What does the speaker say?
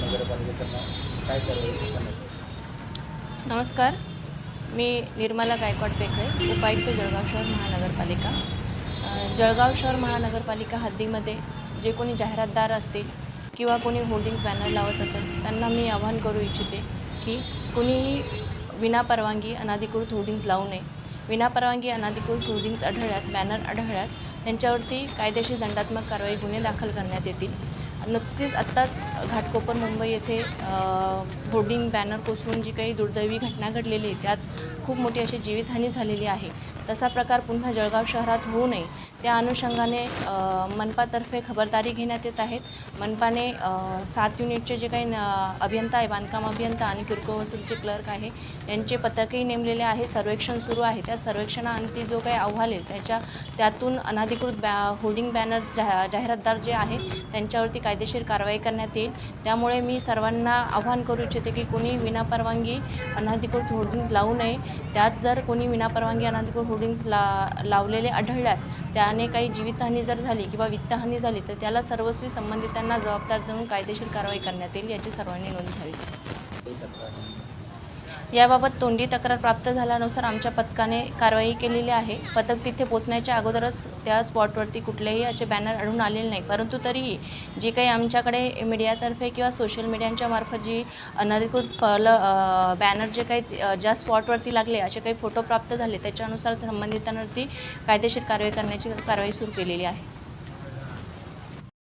काय करायचं नमस्कार. मी निर्मला गायकवाड पेखळे उपायुक्त जळगाव शहर महानगरपालिका. जळगाव शहर महानगरपालिका हद्दीमध्ये जे कोणी जाहिरातदार असतील किंवा कोणी होर्डिंग बॅनर लावत असेल त्यांना मी आवाहन करू इच्छिते की कुणीही विनापरवानगी अनाधिकृत होर्डिंग्स लावू नये. विनापरवानगी अनाधिकृत होर्डिंग्स आढळल्यास बॅनर आढळल्यास त्यांच्यावरती कायदेशीर दंडात्मक कारवाई गुन्हे दाखल करण्यात येतील. नुकतीच आत्ताच घाटकोपर मुंबई येथे होर्डिंग बॅनर कोसळून जी काही दुर्दैवी घटना घडलेली त्यात खूप मोठी अशी जीवितहानी झालेली आहे. तसा प्रकार पुन्हा जळगाव शहरात होऊ नये. त्या अनुषंगाने मनपातर्फे खबरदारी घेण्यात येत आहेत. मनपाने सात युनिटचे जे काही न- अभियंता आहे बांधकाम अभियंता आणि किरकोळ वसूलचे क्लर्क आहे यांचे पथकही नेमलेले आहे. सर्वेक्षण सुरू आहे. त्या सर्वेक्षणाअंती जो काही अहवाल आहे त्याच्या त्यातून अनाधिकृत बॅ होर्डिंग बॅनर जा जाहिरातदार जे आहे त्यांच्यावरती कायदेशीर कारवाई करण्यात येईल. त्यामुळे मी सर्वांना आव्हान करू इच्छिते की कोणी विनापरवानगी अनाधिकृत होर्डिंग्ज लावू नये. त्यात जर कोणी विनापरवानगी अनाधिकृत होर्डिंग्ज ला लावलेले आढळल्यास त्या अनेक काही जीवितहानी जर झाली किंवा वित्तहानी झाली तर त्याला सर्वस्वी संबंधितांना जबाबदार धरून कायदेशीर कारवाई करण्यात येईल याची सर्वांनी नोंद घ्यावी. याबाबत तोंडी तक्रार प्राप्त झाल्यानुसार आमच्या पथकाने कारवाई केलेली आहे. पथक तिथे पोहोचण्याच्या अगोदरच त्या स्पॉटवरती कुठलेही असे बॅनर आढळून आलेले नाही. परंतु तरीही जी काही आमच्याकडे मीडियातर्फे किंवा सोशल मीडियांच्या मार्फत जी अनधिकृत फल बॅनर जे काही ज्या स्पॉटवरती लागले असे काही फोटो प्राप्त झाले त्याच्यानुसार संबंधितांवरती कायदेशीर कारवाई करण्याची कारवाई सुरू केलेली आहे.